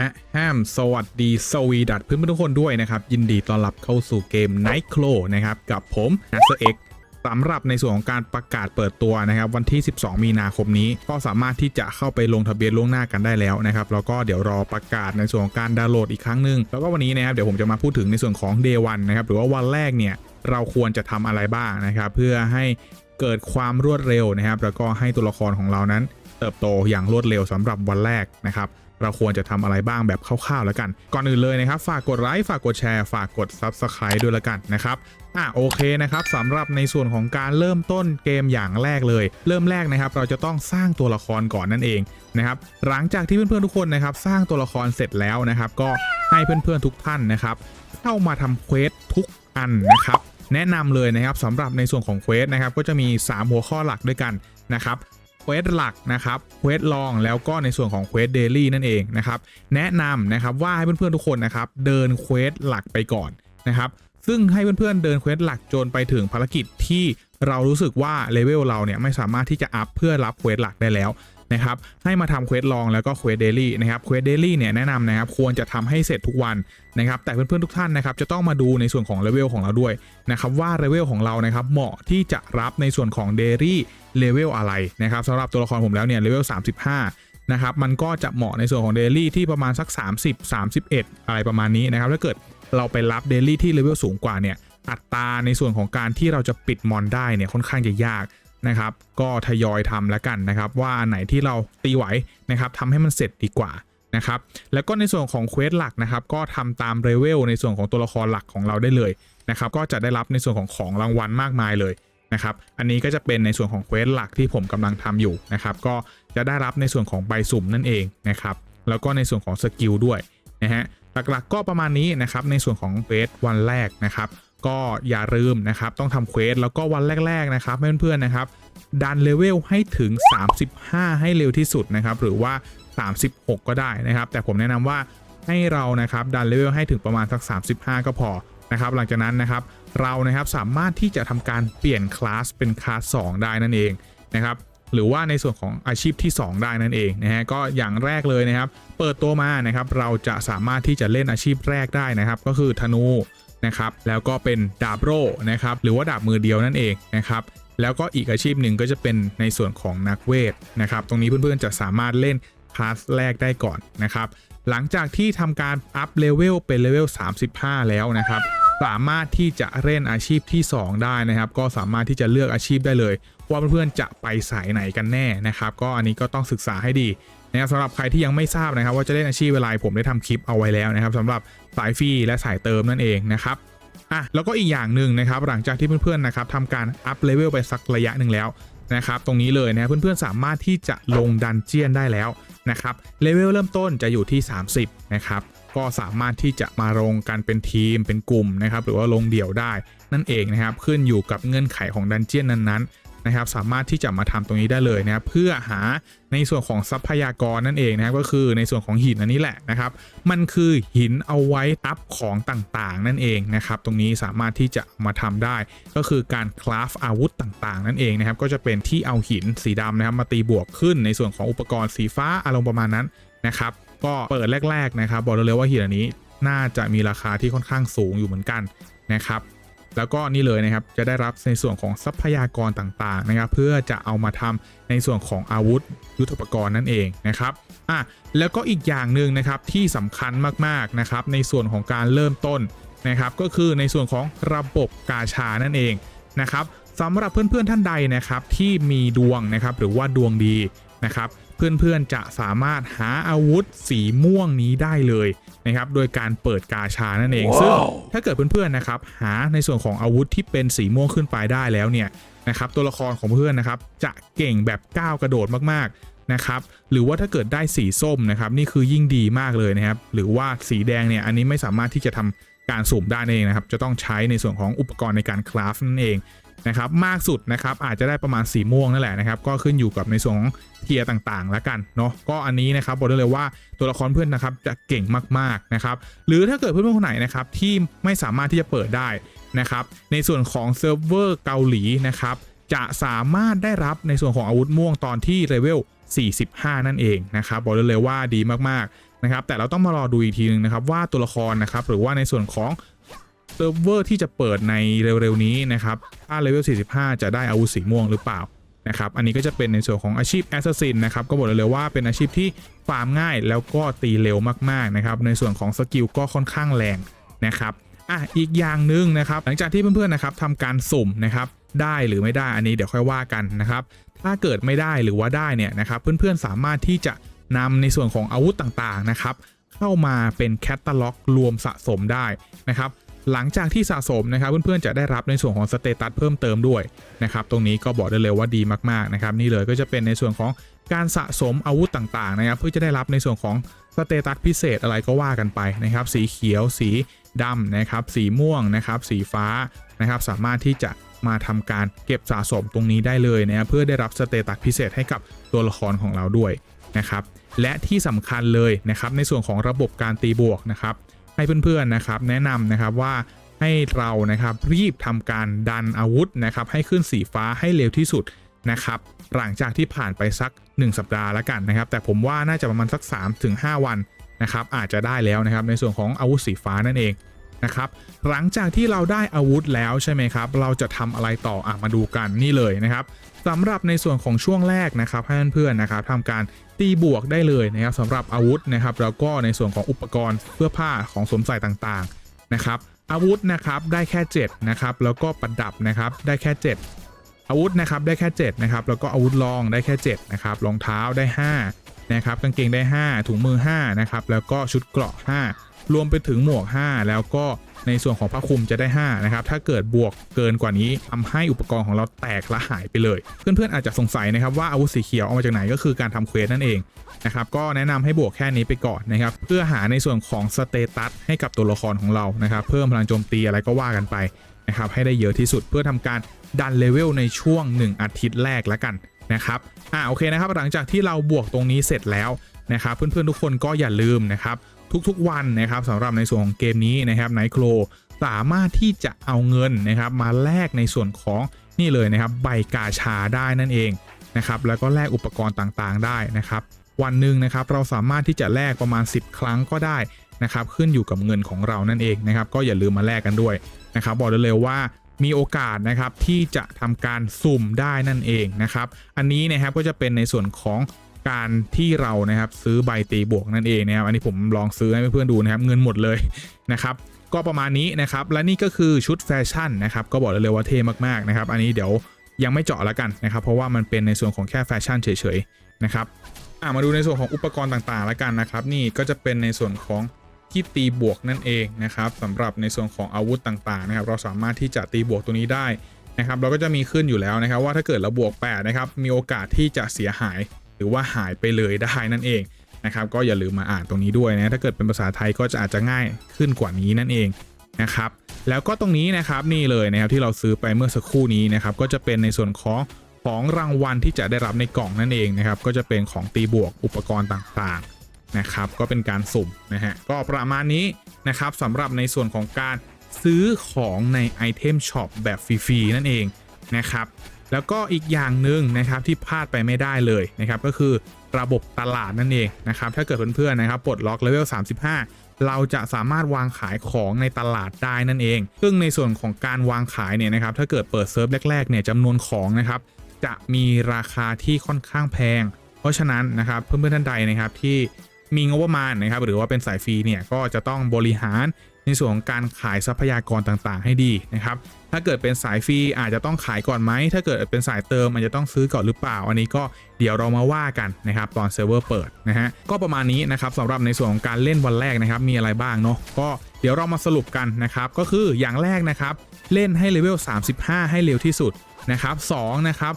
อะแฮมสวัสดีสวีดัตเพื่อนๆทุกคนด้วยนะครับ ยินดีต้อนรับเข้าสู่เกม Night Claw นะครับ กับผมนัสเอ็กสำหรับในส่วนของการประกาศเปิดตัวนะครับ วันที่ 12 มีนาคมนี้ ก็สามารถที่จะเข้าไปลงทะเบียนล่วงหน้ากันได้แล้วนะครับ แล้วก็เดี๋ยวรอประกาศในส่วนของการดาวน์โหลดอีกครั้งหนึ่งแล้วก็วันนี้นะครับเดี๋ยวผมจะมาพูดถึงในส่วนของ Day 1นะครับหรือว่าวันแรกเนี่ยเราควรจะทำอะไรบ้างนะครับ เพื่อให้เกิดความรวดเร็วนะครับ แล้วก็ให้ตัวละครของเรานั้น เติบโตอย่างรวดเร็วสำหรับวันแรกนะครับ เราควรจะทำอะไรบ้างแบบคร่าวๆแล้วกัน ก่อนอื่นเลยนะครับ ฝากกดไลค์ฝากกดแชร์ฝากกด Subscribe ด้วยล้วกันนะครับอะโอเคนะครับสำหรับในส่วนของการเริ่มต้นเกมอย่างแรกเลย เริ่มแรกนะครับ เราจะต้องสร้างตัวละครก่อนนั่นเองนะครับหลังจากที่เพื่อนๆทุกคนนะครับ สร้างตัวละครเสร็จแล้วนะครับ ก็ให้เพื่อนๆทุกท่านนะครับ เข้ามาทำเควสทุกอันนะครับ แนะนำเลยนะครับสำหรับในส่วนของเควสนะครับ ก็จะมี 3 หัวข้อหลักด้วยกันนะครับ เควสหลักนะครับเควสลองแล้วก็ในส่วนของเควสเดลี่นั่นเองนะครับแนะนำนะครับว่าให้เพื่อนๆทุกคนนะครับเดินเควสหลักไปก่อนนะครับซึ่งให้เพื่อนๆเดินเควสหลักจนไปถึงภารกิจที่เรารู้สึกว่าเลเวลเราเนี่ยไม่สามารถที่จะอัพเพื่อรับเควสหลักได้แล้ว นะครับให้มาทำเควสลองแล้วก็เควสเดลี่นะครับเควสเดลี่เนี่ยแนะนำนะครับควรจะทำให้เสร็จทุกวันนะครับแต่เพื่อนๆทุกท่านนะครับจะต้องมาดูในส่วนของเลเวลของเราด้วยนะครับว่าเลเวลของเรานะครับเหมาะที่จะรับในส่วนของเดลี่เลเวลอะไรนะครับสำหรับตัวละครผมแล้วเนี่ยเลเวล35นะครับมันก็จะเหมาะในส่วนของเดลี่ที่ประมาณสัก 30 31 อะไรประมาณนี้นะครับถ้าเกิดเราไปรับเดลี่ที่เลเวลสูงกว่าเนี่ยอัตราในส่วนของการที่เราจะปิดมอนได้เนี่ยค่อนข้างจะยาก นะครับ ก็ทยอยทำแล้วกันนะครับ ว่าอันไหนที่เราตีไหวนะครับทำให้มันเสร็จดีกว่านะครับแล้วก็ในส่วนของเควสหลักนะครับ ก็ทำตามเลเวลในส่วนของตัวละครหลักของเราได้เลยนะครับ ก็จะได้รับในส่วนของของรางวัลมากมายเลยนะครับ อันนี้ก็จะเป็นในส่วนของเควสหลักที่ผมกำลังทำอยู่นะครับ ก็จะได้รับในส่วนของใบสุ่มนั่นเองนะครับ แล้วก็ในส่วนของสกิลด้วยนะฮะหลักๆก็ประมาณนี้นะครับในส่วนของเควสวันแรกนะครับ ก็อย่าลืมนะครับต้องทำเควสแล้วก็วันแรก ๆ นะครับเพื่อนๆนะครับดันเลเวลให้ถึง 35 ให้เร็วที่สุดนะครับหรือว่า 36 ก็ได้นะครับ แต่ผมแนะนำว่าให้เรานะครับดันเลเวลให้ถึงประมาณสัก 35 ก็พอนะครับหลังจากนั้นนะครับเรานะครับสามารถที่จะทำการเปลี่ยนคลาสเป็นคลาส 2 ได้นั่นเองนะครับหรือว่าในส่วนของอาชีพที่ 2 ได้นั่นเองนะฮะก็อย่างแรกเลยนะครับ เปิดตัวมานะครับเราจะสามารถที่จะเล่นอาชีพแรกได้นะครับ ก็คือธนู นะครับแล้วก็เป็นดาบโร่นะครับหรือว่าดาบมือเดียวนั่นเองนะครับแล้วก็อีกอาชีพหนึ่งก็จะเป็นในส่วนของนักเวทนะครับตรงนี้เพื่อนๆจะสามารถเล่นคลาสแรกได้ก่อนนะครับหลังจากที่ทำการอัพเลเวลเป็นเลเวล35 แล้วนะครับสามารถที่จะเล่นอาชีพที่ 2 ได้นะครับ ก็สามารถที่จะเลือกอาชีพได้เลย ว่าเพื่อนๆจะไปสายไหนกันแน่นะครับ ก็อันนี้ก็ต้องศึกษาให้ดี นะครับสำหรับใครที่ยังไม่ทราบนะครับ ว่าจะเล่นอาชีพเวลาผมได้ทำคลิปเอาไว้แล้วนะครับสำหรับสายฟรีและสายเติมนั่นเองนะครับอะแล้วก็อีกอย่างหนึ่งนะครับหลังจากที่เพื่อนๆนะครับทำการอัพเลเวลไปสักระยะหนึ่งแล้วนะครับตรงนี้เลยนะเพื่อนๆสามารถที่จะลงดันเจียนได้แล้วนะครับเลเวลเริ่มต้นจะอยู่ที่ 30นะครับก็สามารถที่จะมาลงกันเป็นทีมเป็นกลุ่มนะครับหรือว่าลงเดี่ยวได้นั่นเองนะครับขึ้นอยู่กับเงื่อนไขของดันเจียนนั้นๆ นะครับสามารถที่จะมาทำตรงนี้ได้เลยนะครับเพื่อหาในส่วนของทรัพยากรนั่นเองนะครับก็คือในส่วนของหินอันนี้แหละนะครับมันคือหินเอาไว้อัพของต่างๆ นั่นเองนะครับตรงนี้สามารถที่จะมาทำได้ ก็คือการคราฟอาวุธต่างๆ นั่นเองนะครับก็จะเป็นที่เอาหินสีดำนะครับมาตีบวกขึ้นในส่วนของอุปกรณ์สีฟ้าอารมณ์ประมาณนั้นนะครับก็เปิดแรก ๆ นะครับ บอกเลยว่าหินอันนี้น่าจะมีราคาที่ค่อนข้างสูงอยู่เหมือนกันนะครับ แล้วก็นี่เลยนะครับจะได้รับในส่วนของทรัพยากรต่างๆนะครับ เพื่อจะเอามาทำในส่วนของอาวุธยุทโธปกรณ์นั่นเองนะครับอะแล้วก็อีกอย่างหนึ่งนะครับที่สำคัญมากๆนะครับ ในส่วนของการเริ่มต้นนะครับ ก็คือในส่วนของระบบกาชานั่นเองนะครับสำหรับเพื่อนๆท่านใดนะครับที่มีดวงนะครับหรือว่าดวงดี นะครับ เพื่อนๆจะสามารถหาอาวุธสีม่วงนี้ได้เลยนะครับ โดยการเปิดกาชานั่นเอง ซึ่งถ้าเกิดเพื่อนๆนะครับ หาในส่วนของอาวุธที่เป็นสีม่วงขึ้นไปได้แล้วเนี่ยนะครับ ตัวละครของเพื่อนนะครับ จะเก่งแบบก้าวกระโดดมากๆนะครับ หรือว่าถ้าเกิดได้สีส้มนะครับ นี่คือยิ่งดีมากเลยนะครับ หรือว่าสีแดงเนี่ย อันนี้ไม่สามารถที่จะทำ การสุ่มได้นั่นเองนะครับ จะต้องใช้ในส่วนของอุปกรณ์ในการคราฟนั่นเองนะครับ มากสุดนะครับอาจจะได้ประมาณสีม่วงนั่นแหละนะครับ ก็ขึ้นอยู่กับในส่วนของเทียร์ต่างๆ แล้วกันเนาะก็อันนี้นะครับบอกได้เลยว่าตัวละครเพื่อนนะครับจะเก่งมากๆนะครับ หรือถ้าเกิดเพื่อนๆคนไหนนะครับที่ไม่สามารถที่จะเปิดได้นะครับ ในส่วนของเซิร์ฟเวอร์เกาหลีนะครับจะสามารถได้รับในส่วนของอาวุธม่วงตอนที่เลเวล45 นั่นเองนะครับบอกได้เลยว่าดีมาก นะครับแต่เราต้องมารอดูอีกทีนึงนะครับว่าตัวละครนะครับหรือว่าในส่วนของเซิร์ฟเวอร์ที่จะเปิดในเร็วๆนี้นะครับถ้าเลเวล 45 จะได้อาวุธสีม่วงหรือเปล่านะครับอันนี้ก็จะเป็นในส่วนของอาชีพแอสซัสซินนะครับก็บอกเลยว่าเป็นอาชีพที่ฟาร์มง่ายแล้วก็ตีเร็วมากๆนะครับในส่วนของสกิลก็ค่อนข้างแรงนะครับอะอีกอย่างหนึ่งนะครับหลังจากที่เพื่อนๆนะครับทำการสุ่มนะครับได้หรือไม่ได้อันนี้เดี๋ยวค่อยว่ากันนะครับถ้าเกิดไม่ได้หรือว่าได้เนี่ยนะครับเพื่อนๆสามารถที่จะ นำในส่วนของอาวุธต่างๆนะครับเข้ามาเป็นแคตตาล็อกรวมสะสมได้นะครับหลังจากที่สะสมนะครับเพื่อนๆจะได้รับในส่วนของสเตตัสเพิ่มเติมด้วยนะครับตรงนี้ก็บอกได้เลยว่าดีมากๆนะครับนี่เลยก็จะเป็นในส่วนของการสะสมอาวุธต่างๆนะครับเพื่อจะได้รับในส่วนของสเตตัสพิเศษอะไรก็ว่ากันไปนะครับสีเขียวสีดำนะครับสีม่วงนะครับสีฟ้านะครับสามารถที่จะมาทำการเก็บสะสมตรงนี้ได้เลยนะครับเพื่อได้รับสเตตัสพิเศษให้กับตัวละครของเราด้วย นะครับและที่สำคัญเลยนะครับในส่วนของระบบการตีบวกนะครับให้เพื่อนๆนะครับแนะนำนะครับว่าให้เรานะครับรีบทำการดันอาวุธนะครับให้ขึ้นสีฟ้าให้เร็วที่สุดนะครับหลังจากที่ผ่านไปสัก 1 สัปดาห์แล้วกันนะครับ แต่ผมว่าน่าจะประมาณสัก 3-5 วันนะครับอาจจะได้แล้วนะครับในส่วนของอาวุธสีฟ้านั่นเองนะครับหลังจากที่เราได้อาวุธแล้วใช่ไหมครับ เราจะทำอะไรต่ออะมาดูกันนี่เลยนะครับสำหรับในส่วนของช่วงแรกนะครับให้เพื่อนๆนะครับทำการ ตีบวกได้เลยนะครับสำหรับอาวุธนะครับ แล้วก็ในส่วนของอุปกรณ์เสื้อผ้าของสวมใส่ต่างๆนะครับ อาวุธนะครับได้แค่7นะครับแล้วก็ประดับนะครับได้แค่ 7 อาวุธนะครับได้แค่7นะครับแล้วก็อาวุธรองได้แค่7นะครับรองเท้าได้5นะครับกางเกงได้ 5 ถุงมือ5นะครับแล้วก็ชุดเกราะ 5 รวมไปถึงหมวก 5 แล้วก็ ในส่วนของผ้าคลุมจะได้5นะครับถ้าเกิดบวกเกินกว่านี้ทำให้อุปกรณ์ของเราแตกและหายไปเลย เพื่อนๆอาจจะสงสัยนะครับว่าอาวุธสีเขียวเอามาจากไหนก็คือการทำเควสนั่นเองนะครับก็แนะนำให้บวกแค่นี้ไปก่อนนะครับเพื่อหาในส่วนของสเตตัสให้กับตัวละครของเรานะครับเพิ่มพลังโจมตีอะไรก็ว่ากันไปนะครับให้ได้เยอะที่สุดเพื่อทำการดันเลเวลในช่วง 1 อาทิตย์แรกแล้วกันนะครับ อ่าโอเคนะครับ หลังจากที่เราบวกตรงนี้เสร็จแล้ว นะครับ เพื่อนๆทุกคนก็อย่าลืมนะครับ ทุกๆวันนะครับสำหรับในส่วนของเกมนี้นะครับไนโครสามารถที่จะเอาเงินนะครับมาแลกในส่วนของนี่เลยนะครับใบกาชาได้นั่นเองนะครับแล้วก็แลกอุปกรณ์ต่างๆได้นะครับ วันหนึ่งนะครับเราสามารถที่จะแลกประมาณ 10 ครั้งก็ได้นะครับขึ้นอยู่กับเงินของเรานั่นเองนะครับก็อย่าลืมมาแลกกันด้วยนะครับบอกได้เลยว่ามีโอกาสนะครับที่จะทำการสุ่มได้นั่นเองนะครับ อันนี้นะครับก็จะเป็นในส่วนของ การที่เรานะครับซื้อใบตีบวกนั่นเองนะครับอันนี้ผมลองซื้อให้เพื่อนๆดูนะครับเงินหมดเลยนะครับก็ประมาณนี้นะครับและนี่ก็คือชุดแฟชั่นนะครับก็บอกเลยว่าเท่มากๆนะครับอันนี้เดี๋ยวยังไม่เจาะแล้วกันนะครับเพราะว่ามันเป็นในส่วนของแค่แฟชั่นเฉยๆนะครับอ่ามาดูในส่วนของอุปกรณ์ต่างๆแล้วกันนะครับนี่ก็จะเป็นในส่วนของที่ตีบวกนั่นเองนะครับสำหรับในส่วนของอาวุธต่างๆนะครับเราสามารถที่จะตีบวกตัวนี้ได้นะครับเราก็จะมีขึ้นอยู่แล้วนะครับว่าถ้าเกิดเราบวก8นะครับมีโอกาสที่จะเสียหาย หรือว่าหายไปเลยได้นั่นเองนะครับก็อย่าลืมมาอ่านตรงนี้ด้วยนะถ้าเกิดเป็นภาษาไทยก็จะอาจจะง่ายขึ้นกว่านี้นั่นเองนะครับแล้วก็ตรงนี้นะครับนี่เลยนะครับที่เราซื้อไปเมื่อสักครู่นี้นะครับก็จะเป็นในส่วนของของรางวัลที่จะได้รับในกล่องนั่นเองนะครับก็จะเป็นของตีบวกอุปกรณ์ต่างๆนะครับก็เป็นการสุ่มนะฮะก็ประมาณนี้นะครับสำหรับในส่วนของการซื้อของในไอเทมช็อปแบบฟรีๆนั่นเองนะครับ แล้วก็อีกอย่างหนึ่งนะครับที่พลาดไปไม่ได้เลยนะครับก็คือระบบตลาดนั่นเองนะครับถ้าเกิดเพื่อนๆนะครับปลดล็อกเลเวล 35 เราจะสามารถวางขายของในตลาดได้นั่นเอง ซึ่งในส่วนของการวางขายเนี่ยนะครับถ้าเกิดเปิดเซิร์ฟแรกๆเนี่ยจำนวนของนะครับจะมีราคาที่ค่อนข้างแพง เพราะฉะนั้นนะครับเพื่อนๆท่านใดนะครับที่มีงบประมาณนะครับหรือว่าเป็นสายฟรีเนี่ยก็จะต้องบริหาร ในส่วนของการขายทรัพยากรต่างๆ ให้ดีนะครับ ถ้าเกิดเป็นสายฟรีอาจจะต้องขายก่อนไหม ถ้าเกิดเป็นสายเติมอาจจะต้องซื้อก่อนหรือเปล่า อันนี้ก็เดี๋ยวเรามาว่ากันนะครับตอนเซิร์ฟเวอร์เปิดนะฮะ ก็ประมาณนี้นะครับสำหรับในส่วนของการเล่นวันแรกนะครับมีอะไรบ้างเนาะ ก็เดี๋ยวเรามาสรุปกันนะครับ ก็คืออย่างแรกนะครับเล่นให้เลเวล 35 ให้เร็วที่สุดนะครับ2นะครับ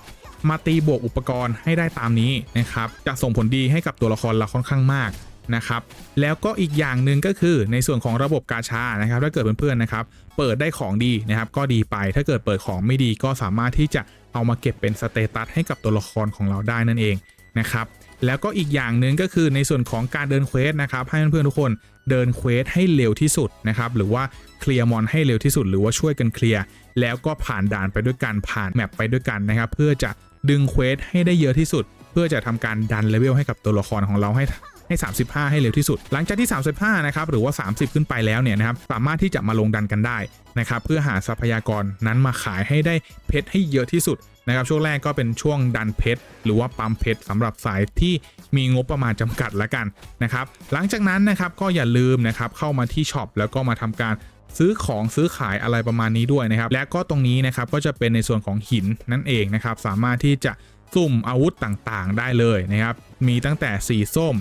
มาตีบวกอุปกรณ์ให้ได้ตามนี้นะครับจะส่งผลดีให้กับตัวละครเราค่อนข้างมาก นะครับแล้วก็อีกอย่างหนึ่งก็คือในส่วนของระบบกาชานะครับถ้าเกิดเพื่อนๆนะครับเปิดได้ของดีนะครับก็ดีไปถ้าเกิดเปิดของไม่ดีก็สามารถที่จะเอามาเก็บเป็นสเตตัสให้กับตัวละครของเราได้นั่นเองนะครับแล้วก็อีกอย่างหนึ่งก็คือในส่วนของการเดินเควสนะครับให้เพื่อนๆทุกคนเดินเควสให้เร็วที่สุดนะครับหรือว่าเคลียร์มอนให้เร็วที่สุด หรือว่าช่วยกันเคลียร์แล้วก็ผ่านด่านไปด้วยกันผ่านแมปไปด้วยกันนะครับเพื่อจะดึงเควสให้ได้เยอะที่สุด เพื่อจะทำการดันเลเวลให้กับตัวละครของเราให้ ให้ 35 ให้เร็วที่สุด หลังจากที่ 35 นะครับหรือว่า 30 ขึ้นไปแล้วเนี่ยนะครับสามารถที่จะมาลงดันกันได้นะครับเพื่อหาทรัพยากรนั้นมาขายให้ได้เพชรให้เยอะที่สุดนะครับช่วงแรกก็เป็นช่วงดันเพชรหรือว่าปั๊มเพชรสำหรับสายที่มีงบประมาณจำกัดละกันนะครับหลังจากนั้นนะครับก็อย่าลืมนะครับเข้ามาที่ช็อปแล้วก็มาทำการซื้อของซื้อขายอะไรประมาณนี้ด้วยนะครับ และก็ตรงนี้นะครับก็จะเป็นในส่วนของหินนั่นเองนะครับ สามารถที่จะสุ่มอาวุธต่างๆ ได้เลยนะครับ มีตั้งแต่สีส้ม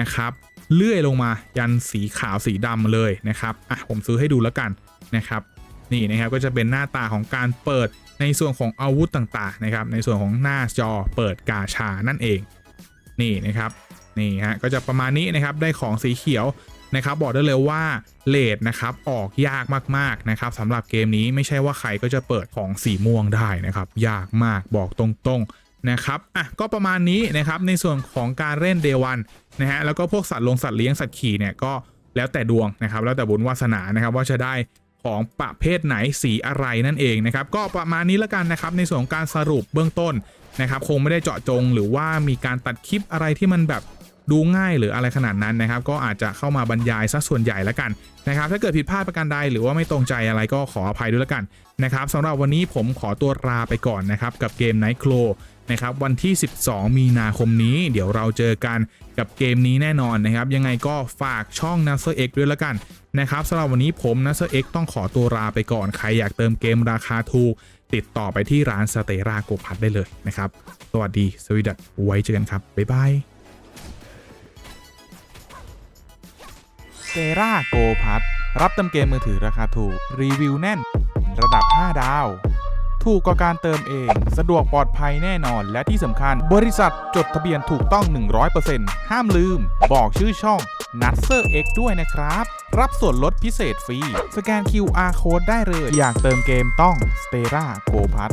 นะครับ เลื่อยลงมายันสีขาวสีดำเลยนะครับอะผมซื้อให้ดูแล้วกันนะครับ นี่นะครับก็จะเป็นหน้าตาของการเปิดในส่วนของอาวุธต่างๆนะครับ ในส่วนของหน้าจอเปิดกาชานั่นเอง นี่นะครับนี่ฮะก็จะประมาณนี้นะครับได้ของสีเขียวนะครับบอกได้เลยว่าเลดนะครับออกยากมากๆนะครับสำหรับเกมนี้ไม่ใช่ว่าใครก็จะเปิดของสีม่วงได้นะครับ ยากมากบอกตรงๆ นะครับอะก็ประมาณนี้นะครับในส่วนของการเล่นเดวันนะฮะแล้วก็พวกสัตว์ลงสัตว์เลี้ยงสัตว์ขี่เนี่ยก็แล้วแต่ดวงนะครับ แล้วแต่บุญวาสนานะครับว่าจะได้ของประเภทไหนสีอะไรนั่นเองนะครับก็ประมาณนี้แล้วกันนะครับในส่วนของการสรุปเบื้องต้นนะครับคงไม่ได้เจาะจง หรือว่ามีการตัดคลิปอะไรที่มันแบบ ดูง่ายหรืออะไรขนาดนั้นนะครับ ก็อาจจะเข้ามาบรรยายซะส่วนใหญ่แล้วกันนะครับ ถ้าเกิดผิดพลาดประการใดหรือว่าไม่ตรงใจอะไรก็ขออภัยด้วยแล้วกันนะครับสำหรับวันนี้ผมขอตัวลาไปก่อนนะครับ กับเกม Night Claw นะครับวันที่ 12 มีนาคมนี้ เดี๋ยวเราเจอกันกับเกมนี้แน่นอนนะครับ ยังไงก็ฝากช่อง n a s e r X ด้วยแล้วกันนะครับสำหรับวันนี้ผม n a s e r X ต้องขอตัวลาไปก่อน ใครอยากเติมเกมราคาถูกติดต่อไปที่ร้านสเตราโกพัทได้เลยนะครับ สวัสดี สวีดัตไว้เจอกันครับ บ๊ายบาย เซราโกพัทรับเติมเกมมือถือราคาถูก รีวิวแน่น ระดับ 5 ดาว ถูกกว่าการเติมเอง สะดวกปลอดภัยแน่นอน และที่สำคัญ บริษัทจดทะเบียนถูกต้อง 100%ห้ามลืม บอกชื่อช่อง n u t s e r X ด้วยนะครับ รับส่วนลดพิเศษฟรี สแกน QR Code ได้เลย อยากเติมเกมต้อง s t e r a Go p a t